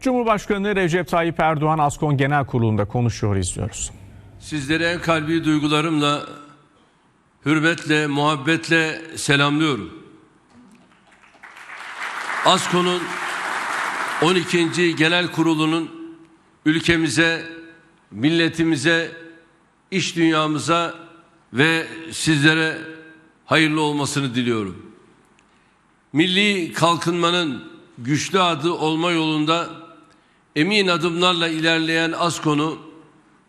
Cumhurbaşkanı Recep Tayyip Erdoğan Askon Genel Kurulu'nda konuşuyor izliyoruz. Sizleri en kalbi duygularımla, hürmetle, muhabbetle selamlıyorum. ASKO'nun 12. Genel Kurulu'nun ülkemize, milletimize, iş dünyamıza ve sizlere hayırlı olmasını diliyorum. Milli kalkınmanın güçlü adı olma yolunda emin adımlarla ilerleyen ASKO'nu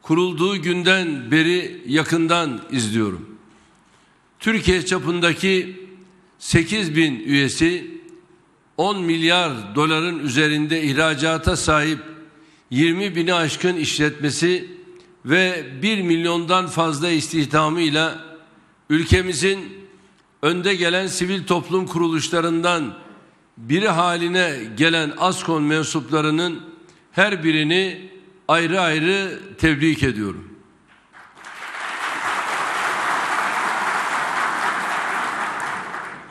kurulduğu günden beri yakından izliyorum. Türkiye çapındaki 8 bin üyesi 10 milyar doların üzerinde ihracata sahip 20 bini aşkın işletmesi ve 1 milyondan fazla istihdamıyla ülkemizin önde gelen sivil toplum kuruluşlarından biri haline gelen ASKON mensuplarının her birini ayrı ayrı tebrik ediyorum.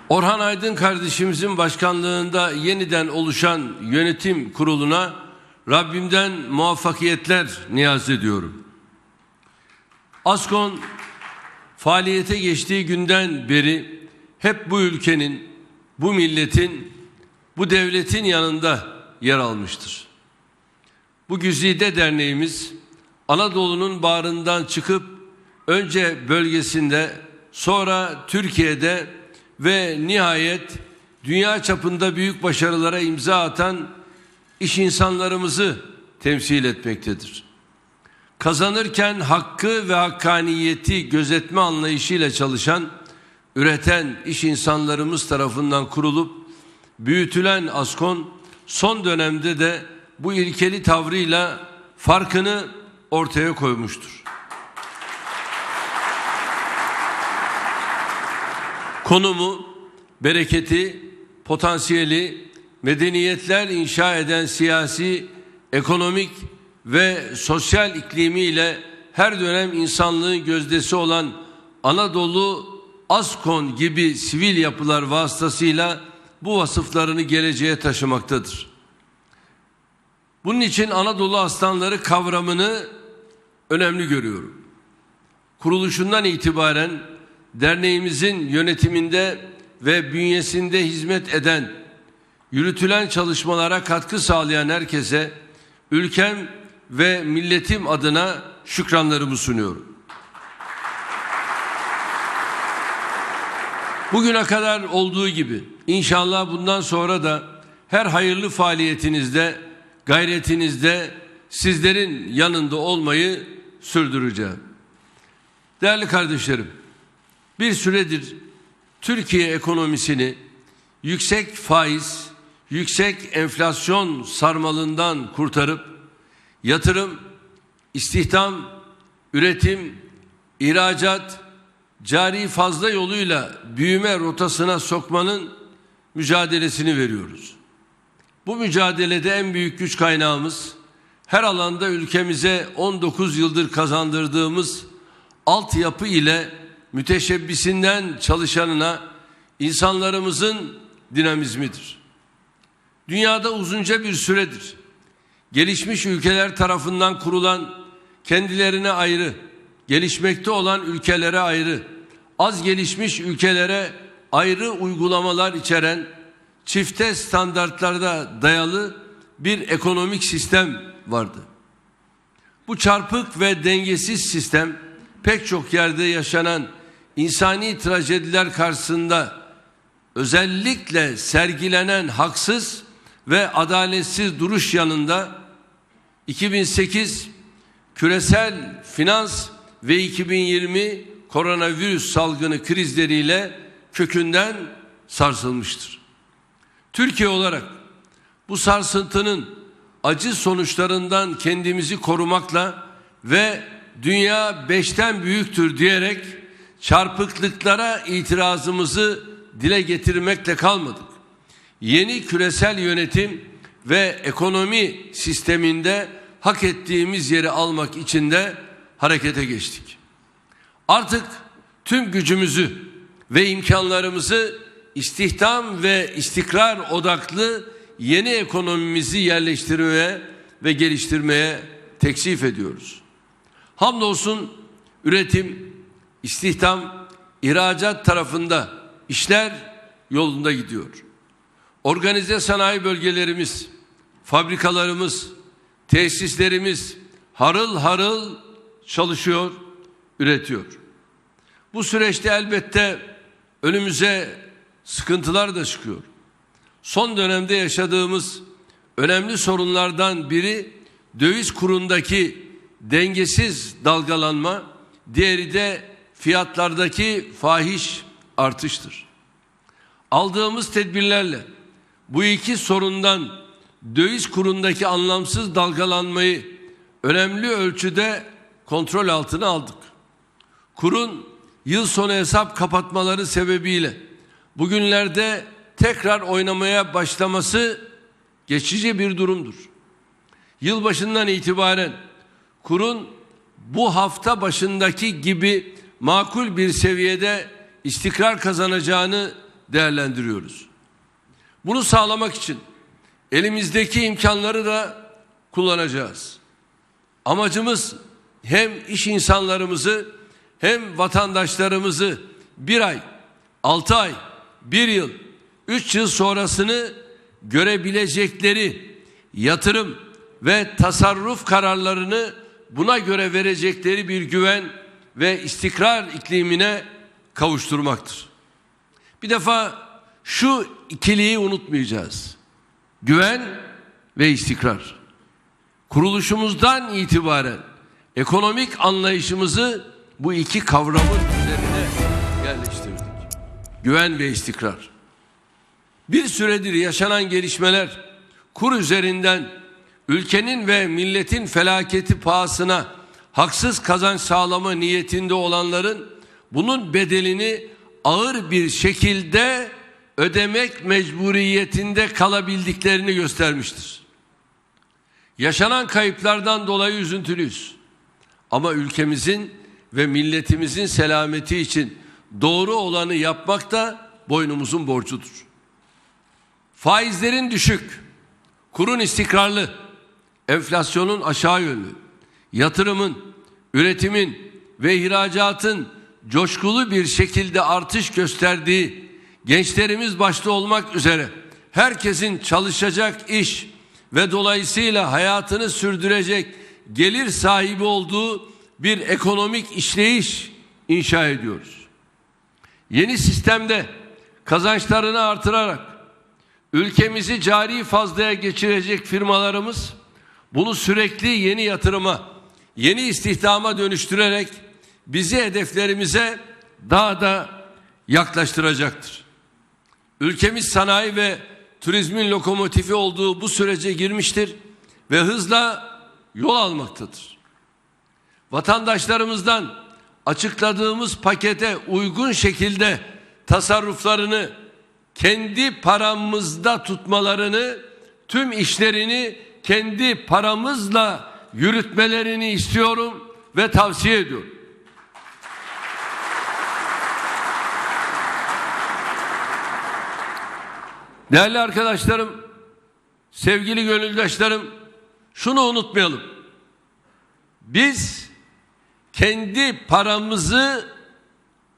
Orhan Aydın kardeşimizin başkanlığında yeniden oluşan yönetim kuruluna Rabbimden muvaffakiyetler niyaz ediyorum. Askon faaliyete geçtiği günden beri hep bu ülkenin, bu milletin, bu devletin yanında yer almıştır. Bu Güzide Derneğimiz Anadolu'nun bağrından çıkıp önce bölgesinde sonra Türkiye'de ve nihayet dünya çapında büyük başarılara imza atan iş insanlarımızı temsil etmektedir. Kazanırken hakkı ve hakkaniyeti gözetme anlayışıyla çalışan, üreten iş insanlarımız tarafından kurulup büyütülen Askon son dönemde de bu ilkeli tavrıyla farkını ortaya koymuştur. Konumu, bereketi, potansiyeli, medeniyetler inşa eden siyasi, ekonomik ve sosyal iklimiyle her dönem insanlığın gözdesi olan Anadolu Askon gibi sivil yapılar vasıtasıyla bu vasıflarını geleceğe taşımaktadır. Bunun için Anadolu aslanları kavramını önemli görüyorum. Kuruluşundan itibaren derneğimizin yönetiminde ve bünyesinde hizmet eden, yürütülen çalışmalara katkı sağlayan herkese ülkem ve milletim adına şükranlarımı sunuyorum. Bugüne kadar olduğu gibi inşallah bundan sonra da her hayırlı faaliyetinizde, gayretinizde sizlerin yanında olmayı sürdüreceğim. Değerli kardeşlerim, bir süredir Türkiye ekonomisini yüksek faiz, yüksek enflasyon sarmalından kurtarıp yatırım, istihdam, üretim, ihracat, cari fazla yoluyla büyüme rotasına sokmanın mücadelesini veriyoruz. Bu mücadelede en büyük güç kaynağımız her alanda ülkemize 19 yıldır kazandırdığımız altyapı ile müteşebbisinden çalışanına insanlarımızın dinamizmidir. Dünyada uzunca bir süredir gelişmiş ülkeler tarafından kurulan kendilerine ayrı, gelişmekte olan ülkelere ayrı, az gelişmiş ülkelere ayrı uygulamalar içeren çifte standartlarda dayalı bir ekonomik sistem vardı. Bu çarpık ve dengesiz sistem pek çok yerde yaşanan insani trajediler karşısında özellikle sergilenen haksız ve adaletsiz duruş yanında 2008 küresel finans ve 2020 koronavirüs salgını krizleriyle kökünden sarsılmıştır. Türkiye olarak bu sarsıntının acı sonuçlarından kendimizi korumakla ve dünya beşten büyüktür diyerek çarpıklıklara itirazımızı dile getirmekle kalmadık. Yeni küresel yönetim ve ekonomi sisteminde hak ettiğimiz yeri almak için de harekete geçtik. Artık tüm gücümüzü ve imkanlarımızı istihdam ve istikrar odaklı yeni ekonomimizi yerleştirmeye ve geliştirmeye teksif ediyoruz. Hamdolsun üretim, istihdam, ihracat tarafında işler yolunda gidiyor. Organize sanayi bölgelerimiz, fabrikalarımız, tesislerimiz harıl harıl çalışıyor, üretiyor. Bu süreçte elbette önümüze sıkıntılar da çıkıyor. Son dönemde yaşadığımız önemli sorunlardan biri döviz kurundaki dengesiz dalgalanma, diğeri de fiyatlardaki fahiş artıştır. Aldığımız tedbirlerle bu iki sorundan döviz kurundaki anlamsız dalgalanmayı önemli ölçüde kontrol altına aldık. Kurun yıl sonu hesap kapatmaları sebebiyle bugünlerde tekrar oynamaya başlaması geçici bir durumdur. Yılbaşından itibaren kurun bu hafta başındaki gibi makul bir seviyede istikrar kazanacağını değerlendiriyoruz. Bunu sağlamak için elimizdeki imkanları da kullanacağız. Amacımız hem iş insanlarımızı hem vatandaşlarımızı bir ay, altı ay, bir yıl, üç yıl sonrasını görebilecekleri yatırım ve tasarruf kararlarını buna göre verecekleri bir güven ve istikrar iklimine kavuşturmaktır. Bir defa şu ikiliyi unutmayacağız. Güven ve istikrar. Kuruluşumuzdan itibaren ekonomik anlayışımızı bu iki kavramın üzerine yerleştirdik. Güven ve istikrar. Bir süredir yaşanan gelişmeler kur üzerinden ülkenin ve milletin felaketi pahasına haksız kazanç sağlama niyetinde olanların bunun bedelini ağır bir şekilde ödemek mecburiyetinde kalabildiklerini göstermiştir. Yaşanan kayıplardan dolayı üzüntülüyüz. Ama ülkemizin ve milletimizin selameti için doğru olanı yapmak da boynumuzun borcudur. Faizlerin düşük, kurun istikrarlı, enflasyonun aşağı yönlü, yatırımın, üretimin ve ihracatın coşkulu bir şekilde artış gösterdiği gençlerimiz başta olmak üzere herkesin çalışacak iş ve dolayısıyla hayatını sürdürecek gelir sahibi olduğu bir ekonomik işleyiş inşa ediyoruz. Yeni sistemde kazançlarını artırarak ülkemizi cari fazlaya geçirecek firmalarımız bunu sürekli yeni yatırıma, yeni istihdama dönüştürerek bizi hedeflerimize daha da yaklaştıracaktır. Ülkemiz sanayi ve turizmin lokomotifi olduğu bu sürece girmiştir ve hızla yol almaktadır. Vatandaşlarımızdan açıkladığımız pakete uygun şekilde tasarruflarını kendi paramızda tutmalarını, tüm işlerini kendi paramızla yürütmelerini istiyorum ve tavsiye ediyorum. Değerli arkadaşlarım, sevgili gönüldaşlarım, şunu unutmayalım. Biz kendi paramızı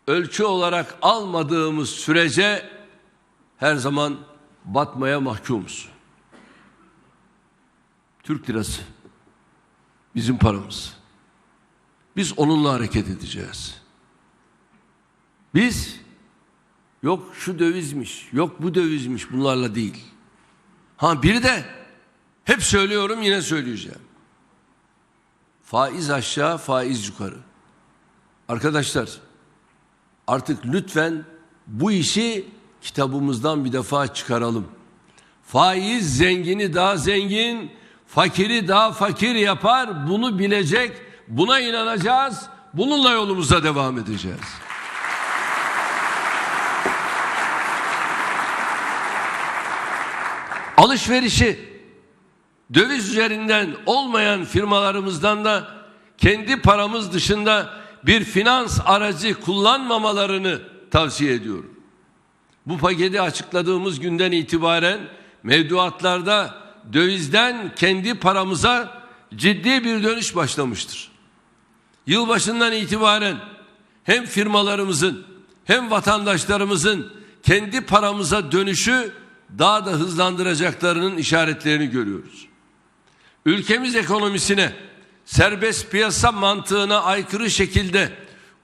ölçü olarak almadığımız sürece her zaman batmaya mahkumuz. Türk lirası bizim paramız. Biz onunla hareket edeceğiz. Biz yok şu dövizmiş, yok bu dövizmiş bunlarla değil. Ha biri de hep söylüyorum yine söyleyeceğim. Faiz aşağı, faiz yukarı. Arkadaşlar artık lütfen bu işi kitabımızdan bir defa çıkaralım. Faiz zengini daha zengin, fakiri daha fakir yapar. Bunu bilecek, buna inanacağız. Bununla yolumuza devam edeceğiz. Alışverişi döviz üzerinden olmayan firmalarımızdan da kendi paramız dışında bir finans aracı kullanmamalarını tavsiye ediyorum. Bu paketi açıkladığımız günden itibaren mevduatlarda dövizden kendi paramıza ciddi bir dönüş başlamıştır. Yılbaşından itibaren hem firmalarımızın hem vatandaşlarımızın kendi paramıza dönüşü daha da hızlandıracaklarının işaretlerini görüyoruz. Ülkemiz ekonomisine serbest piyasa mantığına aykırı şekilde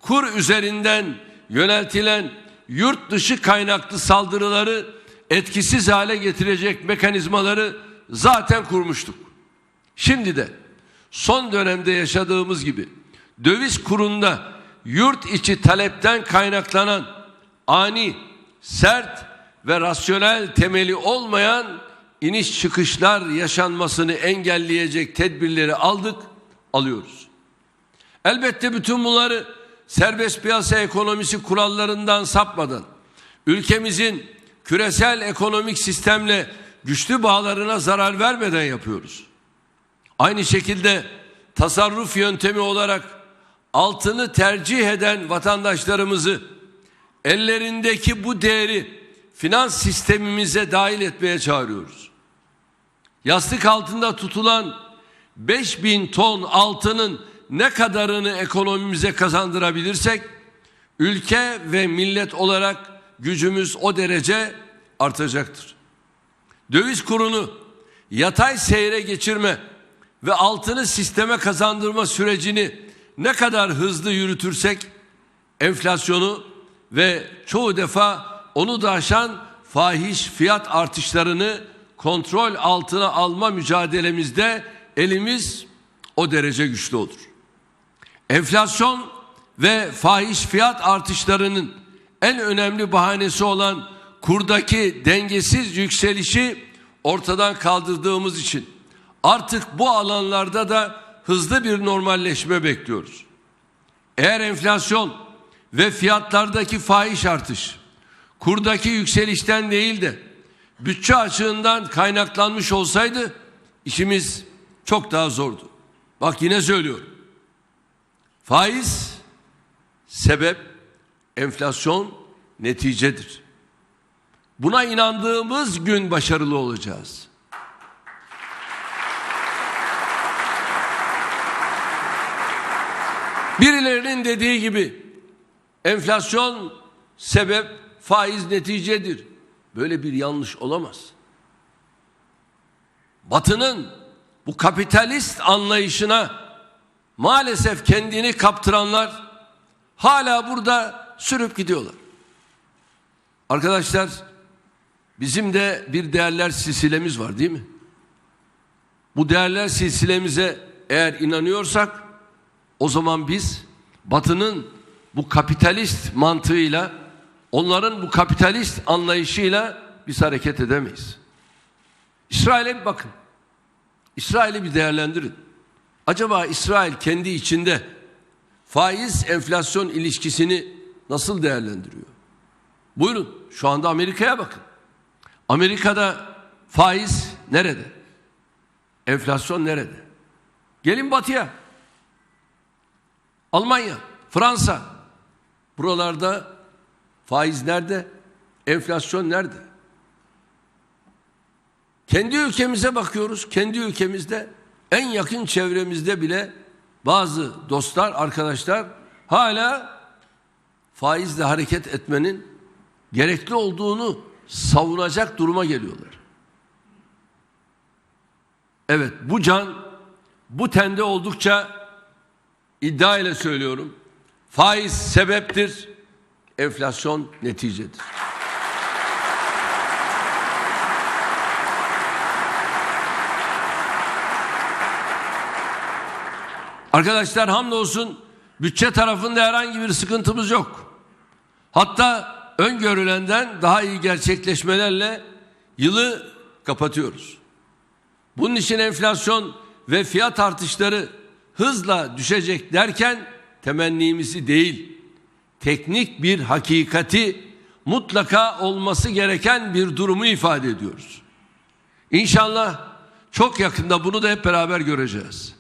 kur üzerinden yöneltilen yurt dışı kaynaklı saldırıları etkisiz hale getirecek mekanizmaları zaten kurmuştuk. Şimdi de son dönemde yaşadığımız gibi döviz kurunda yurt içi talepten kaynaklanan ani, sert ve rasyonel temeli olmayan iniş çıkışlar yaşanmasını engelleyecek tedbirleri aldık, alıyoruz. Elbette bütün bunları serbest piyasa ekonomisi kurallarından sapmadan ülkemizin küresel ekonomik sistemle güçlü bağlarına zarar vermeden yapıyoruz. Aynı şekilde tasarruf yöntemi olarak altını tercih eden vatandaşlarımızı ellerindeki bu değeri finans sistemimize dahil etmeye çağırıyoruz. Yastık altında tutulan 5000 ton altının ne kadarını ekonomimize kazandırabilirsek ülke ve millet olarak gücümüz o derece artacaktır. Döviz kurunu yatay seyre geçirme ve altını sisteme kazandırma sürecini ne kadar hızlı yürütürsek enflasyonu ve çoğu defa onu da aşan fahiş fiyat artışlarını kontrol altına alma mücadelemizde elimiz o derece güçlü olur. Enflasyon ve fahiş fiyat artışlarının en önemli bahanesi olan kurdaki dengesiz yükselişi ortadan kaldırdığımız için artık bu alanlarda da hızlı bir normalleşme bekliyoruz. Eğer enflasyon ve fiyatlardaki fahiş artış kurdaki yükselişten değil de bütçe açığından kaynaklanmış olsaydı işimiz çok daha zordu. Bak yine söylüyorum. Faiz sebep, enflasyon neticedir. Buna inandığımız gün başarılı olacağız. Birilerinin dediği gibi enflasyon sebep, faiz neticedir. Böyle bir yanlış olamaz. Batı'nın bu kapitalist anlayışına maalesef kendini kaptıranlar hala burada sürüp gidiyorlar. Arkadaşlar bizim de bir değerler silsilemiz var değil mi? Bu değerler silsilemize eğer inanıyorsak o zaman biz Batı'nın bu kapitalist mantığıyla onların bu kapitalist anlayışıyla biz hareket edemeyiz. İsrail'e bir bakın. İsrail'i bir değerlendirin. Acaba İsrail kendi içinde faiz enflasyon ilişkisini nasıl değerlendiriyor? Buyurun şu anda Amerika'ya bakın. Amerika'da faiz nerede? Enflasyon nerede? Gelin batıya. Almanya, Fransa. Buralarda faiz nerede? Enflasyon nerede? Kendi ülkemize bakıyoruz. Kendi ülkemizde en yakın çevremizde bile bazı dostlar, arkadaşlar hala faizle hareket etmenin gerekli olduğunu savunacak duruma geliyorlar. Evet bu can bu tende oldukça iddia ile söylüyorum. Faiz sebeptir, enflasyon neticedir. Arkadaşlar hamdolsun bütçe tarafında herhangi bir sıkıntımız yok. Hatta öngörülenden daha iyi gerçekleşmelerle yılı kapatıyoruz. Bunun için enflasyon ve fiyat artışları hızla düşecek derken temennimizi değil, teknik bir hakikati mutlaka olması gereken bir durumu ifade ediyoruz. İnşallah çok yakında bunu da hep beraber göreceğiz.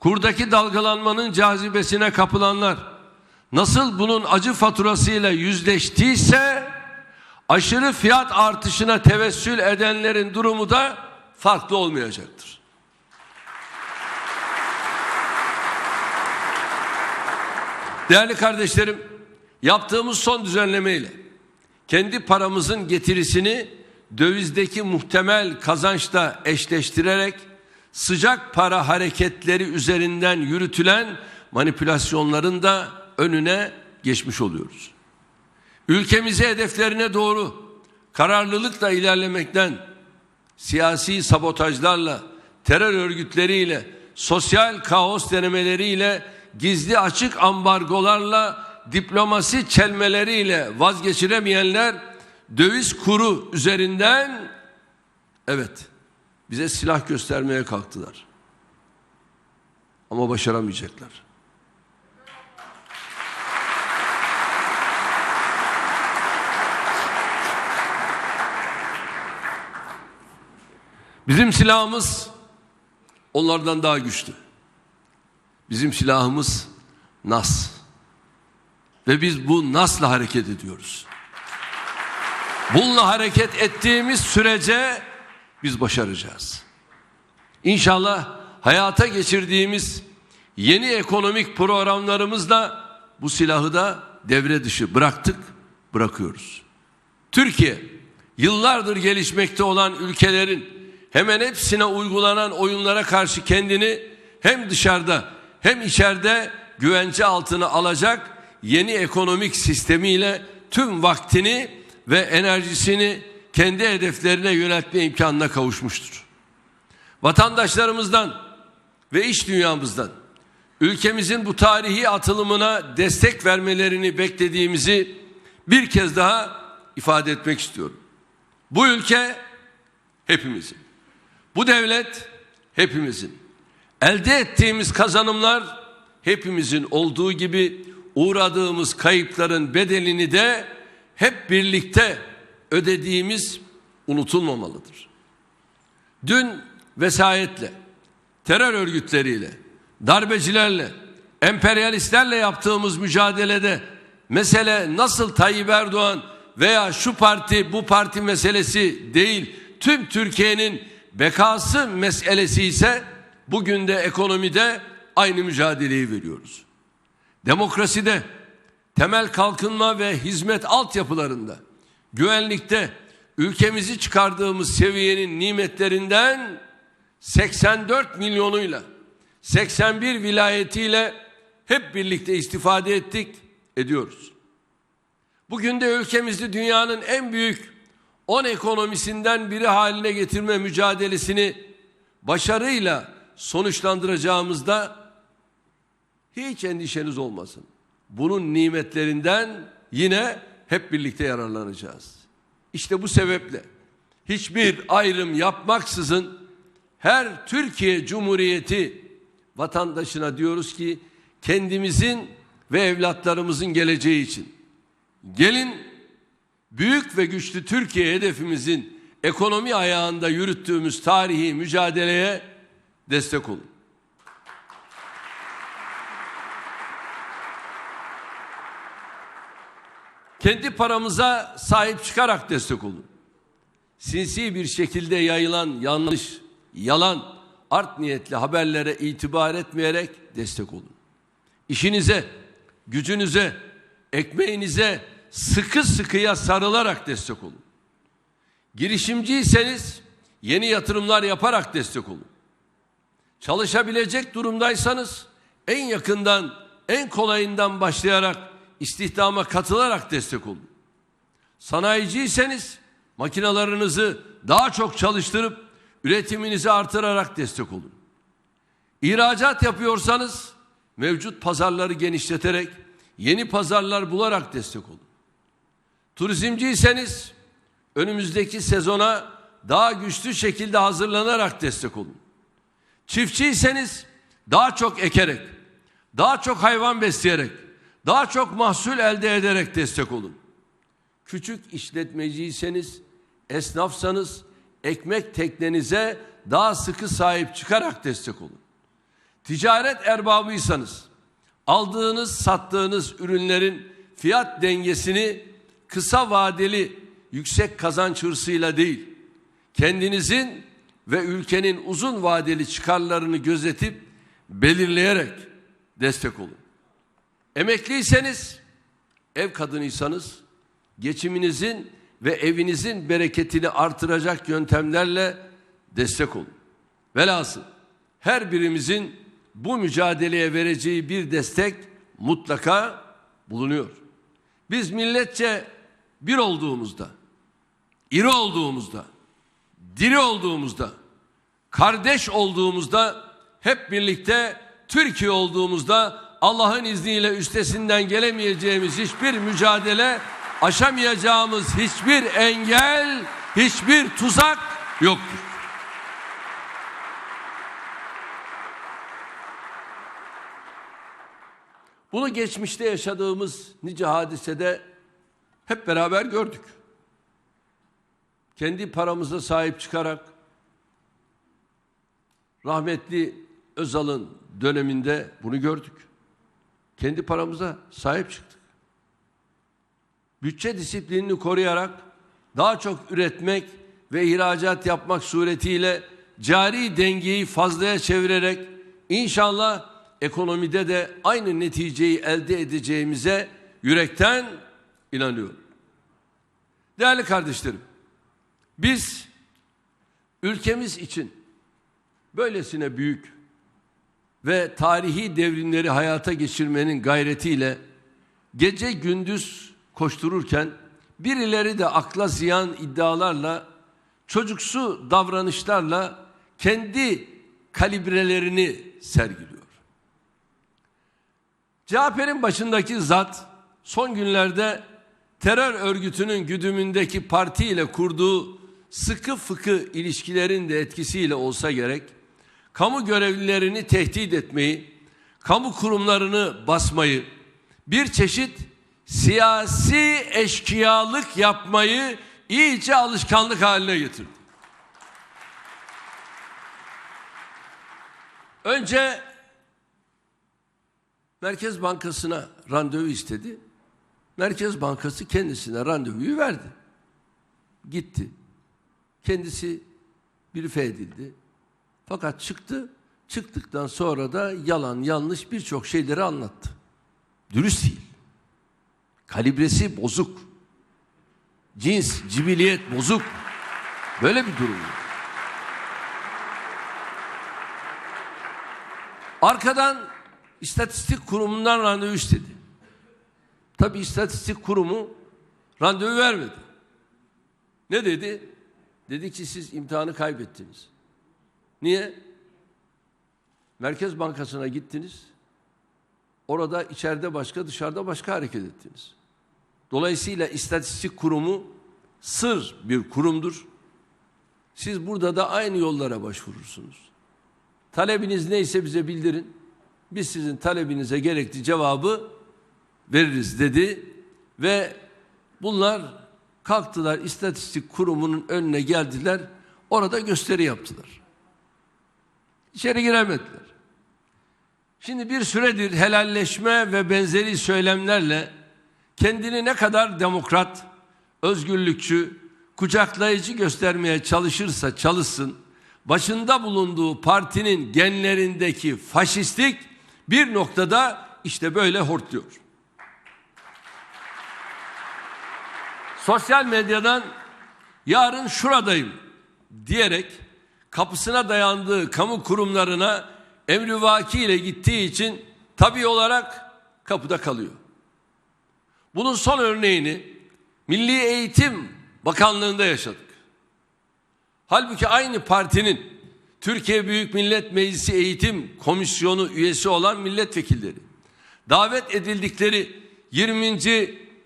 Kurdaki dalgalanmanın cazibesine kapılanlar nasıl bunun acı faturasıyla yüzleştiyse aşırı fiyat artışına tevessül edenlerin durumu da farklı olmayacaktır. Değerli kardeşlerim, yaptığımız son düzenlemeyle kendi paramızın getirisini dövizdeki muhtemel kazançla eşleştirerek sıcak para hareketleri üzerinden yürütülen manipülasyonların da önüne geçmiş oluyoruz. Ülkemizi hedeflerine doğru kararlılıkla ilerlemekten siyasi sabotajlarla, terör örgütleriyle, sosyal kaos denemeleriyle, gizli açık ambargolarla, diplomasi çelmeleriyle vazgeçiremeyenler döviz kuru üzerinden evet bize silah göstermeye kalktılar. Ama başaramayacaklar. Bizim silahımız onlardan daha güçlü. Bizim silahımız nas. Ve biz bu nasla hareket ediyoruz. Bununla hareket ettiğimiz sürece biz başaracağız. İnşallah hayata geçirdiğimiz yeni ekonomik programlarımızla bu silahı da devre dışı bıraktık, bırakıyoruz. Türkiye yıllardır gelişmekte olan ülkelerin hemen hepsine uygulanan oyunlara karşı kendini hem dışarıda hem içeride güvence altına alacak yeni ekonomik sistemiyle tüm vaktini ve enerjisini kendi hedeflerine yöneltme imkanına kavuşmuştur. Vatandaşlarımızdan ve iş dünyamızdan ülkemizin bu tarihi atılımına destek vermelerini beklediğimizi bir kez daha ifade etmek istiyorum. Bu ülke hepimizin. Bu devlet hepimizin. Elde ettiğimiz kazanımlar hepimizin olduğu gibi uğradığımız kayıpların bedelini de hep birlikte ödediğimiz unutulmamalıdır. Dün vesayetle, terör örgütleriyle, darbecilerle, emperyalistlerle yaptığımız mücadelede mesele nasıl Tayyip Erdoğan veya şu parti bu parti meselesi değil, tüm Türkiye'nin bekası meselesi ise bugün de ekonomide aynı mücadeleyi veriyoruz. Demokraside, temel kalkınma ve hizmet altyapılarında, güvenlikte ülkemizi çıkardığımız seviyenin nimetlerinden 84 milyonuyla 81 vilayetiyle hep birlikte istifade ettik, ediyoruz. Bugün de ülkemizi dünyanın en büyük 10 ekonomisinden biri haline getirme mücadelesini başarıyla sonuçlandıracağımızda hiç endişeniz olmasın. Bunun nimetlerinden yine hep birlikte yararlanacağız. İşte bu sebeple hiçbir ayrım yapmaksızın her Türkiye Cumhuriyeti vatandaşına diyoruz ki kendimizin ve evlatlarımızın geleceği için gelin büyük ve güçlü Türkiye hedefimizin ekonomi ayağında yürüttüğümüz tarihi mücadeleye destek olun. Kendi paramıza sahip çıkarak destek olun. Sinsi bir şekilde yayılan yanlış, yalan, art niyetli haberlere itibar etmeyerek destek olun. İşinize, gücünüze, ekmeğinize sıkı sıkıya sarılarak destek olun. Girişimciyseniz yeni yatırımlar yaparak destek olun. Çalışabilecek durumdaysanız en yakından, en kolayından başlayarak istihdama katılarak destek olun. Sanayiciyseniz makinalarınızı daha çok çalıştırıp üretiminizi artırarak destek olun. İhracat yapıyorsanız mevcut pazarları genişleterek yeni pazarlar bularak destek olun. Turizmciyseniz önümüzdeki sezona daha güçlü şekilde hazırlanarak destek olun. Çiftçiyseniz daha çok ekerek, daha çok hayvan besleyerek, daha çok mahsul elde ederek destek olun. Küçük işletmeciyseniz, esnafsanız ekmek teknenize daha sıkı sahip çıkarak destek olun. Ticaret erbabıysanız aldığınız, sattığınız ürünlerin fiyat dengesini kısa vadeli yüksek kazanç hırsıyla değil, kendinizin ve ülkenin uzun vadeli çıkarlarını gözetip belirleyerek destek olun. Emekliyseniz, ev kadınıysanız geçiminizin ve evinizin bereketini artıracak yöntemlerle destek olun. Velhasıl her birimizin bu mücadeleye vereceği bir destek mutlaka bulunuyor. Biz milletçe bir olduğumuzda, iri olduğumuzda, diri olduğumuzda, kardeş olduğumuzda, hep birlikte Türkiye olduğumuzda Allah'ın izniyle üstesinden gelemeyeceğimiz hiçbir mücadele, aşamayacağımız hiçbir engel, hiçbir tuzak yoktur. Bunu geçmişte yaşadığımız nice hadisede hep beraber gördük. Kendi paramıza sahip çıkarak rahmetli Özal'ın döneminde bunu gördük. Kendi paramıza sahip çıktık. Bütçe disiplinini koruyarak daha çok üretmek ve ihracat yapmak suretiyle cari dengeyi fazlaya çevirerek inşallah ekonomide de aynı neticeyi elde edeceğimize yürekten inanıyorum. Değerli kardeşlerim, biz ülkemiz için böylesine büyük ve tarihi devrimleri hayata geçirmenin gayretiyle gece gündüz koştururken birileri de akla ziyan iddialarla çocuksu davranışlarla kendi kalibrelerini sergiliyor. CHP'nin başındaki zat son günlerde terör örgütünün güdümündeki parti ile kurduğu sıkı fıkı ilişkilerin de etkisiyle olsa gerek kamu görevlilerini tehdit etmeyi, kamu kurumlarını basmayı, bir çeşit siyasi eşkıyalık yapmayı iyice alışkanlık haline getirdi. Önce Merkez Bankası'na randevu istedi. Merkez Bankası kendisine randevuyu verdi. Gitti. Kendisi brife edildi. Fakat çıktı. Çıktıktan sonra da yalan yanlış birçok şeyleri anlattı. Dürüst değil. Kalibresi bozuk. Cins, cibiliyet bozuk. Böyle bir durum. Arkadan istatistik kurumundan randevu istedi. Tabi istatistik kurumu randevu vermedi. Ne dedi? Dedi ki siz imtihanı kaybettiniz. Niye? Merkez Bankası'na gittiniz. Orada içeride başka, dışarıda başka hareket ettiniz. Dolayısıyla istatistik kurumu sır bir kurumdur. Siz burada da aynı yollara başvurursunuz. Talebiniz neyse bize bildirin. Biz sizin talebinize gerekli cevabı veririz dedi ve bunlar kalktılar istatistik kurumunun önüne geldiler. Orada gösteri yaptılar. İçeri giremediler. Şimdi bir süredir helalleşme ve benzeri söylemlerle kendini ne kadar demokrat, özgürlükçü, kucaklayıcı göstermeye çalışırsa çalışsın, başında bulunduğu partinin genlerindeki faşistlik bir noktada işte böyle hortluyor. Sosyal medyadan yarın şuradayım diyerek kapısına dayandığı kamu kurumlarına emrivaki ile gittiği için tabi olarak kapıda kalıyor. Bunun son örneğini Milli Eğitim Bakanlığı'nda yaşadık. Halbuki aynı partinin Türkiye Büyük Millet Meclisi Eğitim Komisyonu üyesi olan milletvekilleri davet edildikleri 20.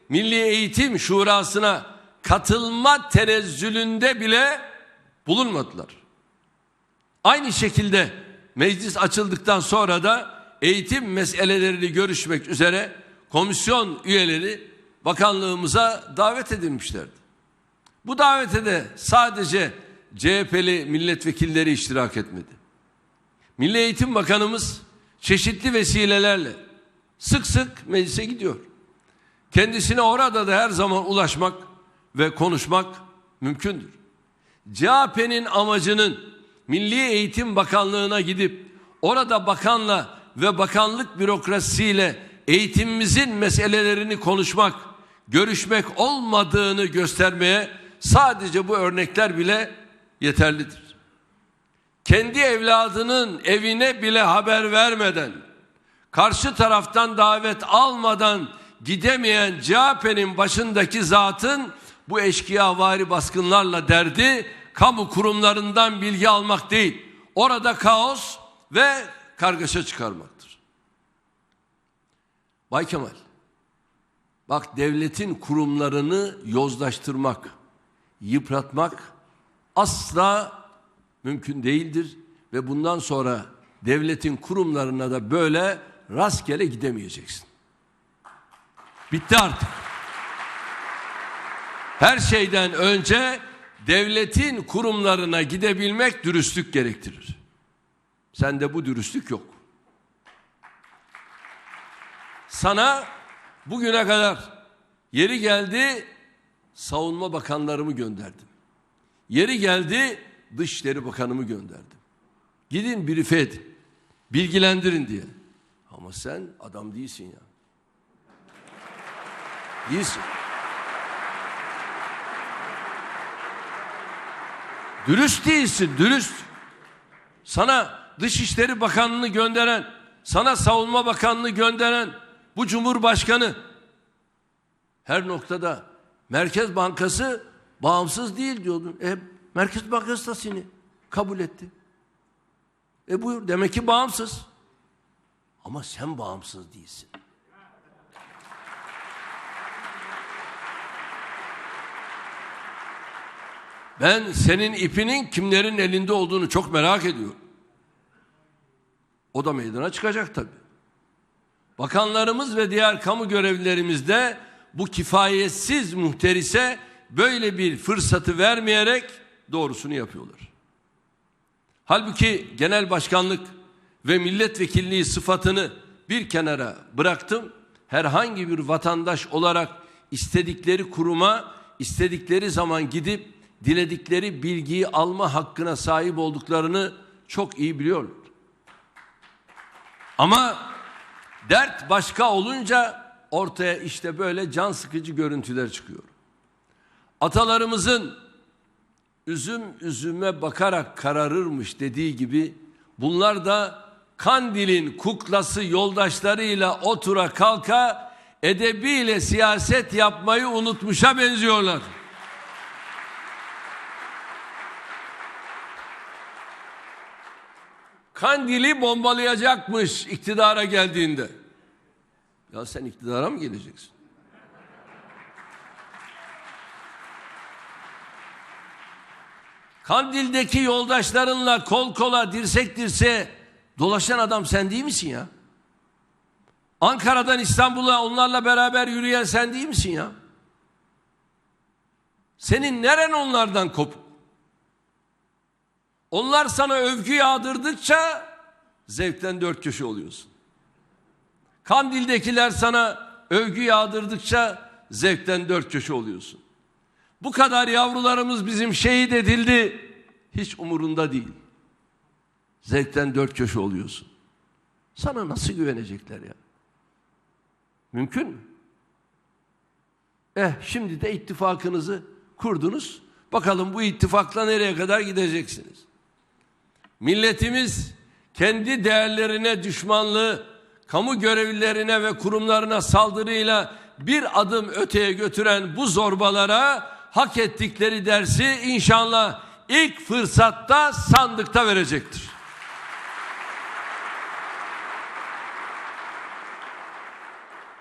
Milli Eğitim Şurası'na katılma tenezzülünde bile bulunmadılar. Aynı şekilde meclis açıldıktan sonra da eğitim meselelerini görüşmek üzere komisyon üyeleri bakanlığımıza davet edilmişlerdi. Bu davete de sadece CHP'li milletvekilleri iştirak etmedi. Milli Eğitim Bakanımız çeşitli vesilelerle sık sık meclise gidiyor. Kendisine orada da her zaman ulaşmak ve konuşmak mümkündür. CHP'nin amacının Milli Eğitim Bakanlığı'na gidip orada bakanla ve bakanlık bürokrasisiyle eğitimimizin meselelerini konuşmak, görüşmek olmadığını göstermeye sadece bu örnekler bile yeterlidir. Kendi evladının evine bile haber vermeden, karşı taraftan davet almadan gidemeyen CHP'nin başındaki zatın bu eşkıyavari baskınlarla derdi kamu kurumlarından bilgi almak değil. Orada kaos ve kargaşa çıkarmaktır. Bay Kemal, bak devletin kurumlarını yozlaştırmak, yıpratmak asla mümkün değildir ve bundan sonra devletin kurumlarına da böyle rastgele gidemeyeceksin. Bitti artık. Her şeyden önce devletin kurumlarına gidebilmek dürüstlük gerektirir. Sende bu dürüstlük yok. Sana bugüne kadar yeri geldi savunma bakanlarımı gönderdim. Yeri geldi Dışişleri Bakanımı gönderdim. Gidin brief edin. Bilgilendirin diye. Ama sen adam değilsin ya. Değilsin. Dürüst değilsin, dürüst. Sana Dışişleri Bakanlığı'nı gönderen, sana Savunma Bakanlığı gönderen bu Cumhurbaşkanı her noktada Merkez Bankası bağımsız değil diyordun. E, Merkez Bankası da seni kabul etti. E buyur demek ki bağımsız. Ama sen bağımsız değilsin. Ben senin ipinin kimlerin elinde olduğunu çok merak ediyorum. O da meydana çıkacak tabii. Bakanlarımız ve diğer kamu görevlilerimiz de bu kifayetsiz muhterise böyle bir fırsatı vermeyerek doğrusunu yapıyorlar. Halbuki genel başkanlık ve milletvekilliği sıfatını bir kenara bıraktım. Herhangi bir vatandaş olarak istedikleri kuruma istedikleri zaman gidip diledikleri bilgiyi alma hakkına sahip olduklarını çok iyi biliyorlar. Ama dert başka olunca ortaya işte böyle can sıkıcı görüntüler çıkıyor. Atalarımızın üzüm üzüme bakarak kararırmış dediği gibi bunlar da Kandil'in kuklası yoldaşlarıyla otura kalka edebiyle siyaset yapmayı unutmuşa benziyorlar. Kandil'i bombalayacakmış iktidara geldiğinde. Ya sen iktidara mı geleceksin? Kandil'deki yoldaşlarınla kol kola dirsek dirse dolaşan adam sen değil misin ya? Ankara'dan İstanbul'a onlarla beraber yürüyen sen değil misin ya? Senin neren onlardan kopuk? Onlar sana övgü yağdırdıkça zevkten dört köşe oluyorsun. Kandil'dekiler sana övgü yağdırdıkça zevkten dört köşe oluyorsun. Bu kadar yavrularımız bizim şehit edildi. Hiç umurunda değil. Zevkten dört köşe oluyorsun. Sana nasıl güvenecekler ya? Mümkün mü? Eh şimdi de ittifakınızı kurdunuz. Bakalım bu ittifakla nereye kadar gideceksiniz? Milletimiz kendi değerlerine düşmanlığı, kamu görevlilerine ve kurumlarına saldırıyla bir adım öteye götüren bu zorbalara hak ettikleri dersi inşallah ilk fırsatta sandıkta verecektir.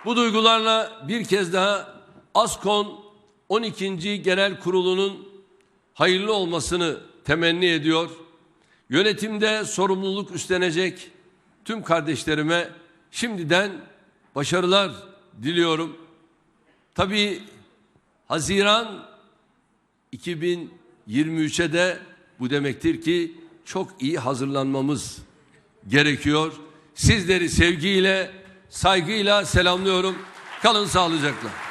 Bu duygularla bir kez daha ASKON 12. Genel Kurulu'nun hayırlı olmasını temenni ediyor. Yönetimde sorumluluk üstlenecek tüm kardeşlerime şimdiden başarılar diliyorum. Tabii Haziran 2023'e de bu demektir ki çok iyi hazırlanmamız gerekiyor. Sizleri sevgiyle, saygıyla selamlıyorum. Kalın sağlıcakla.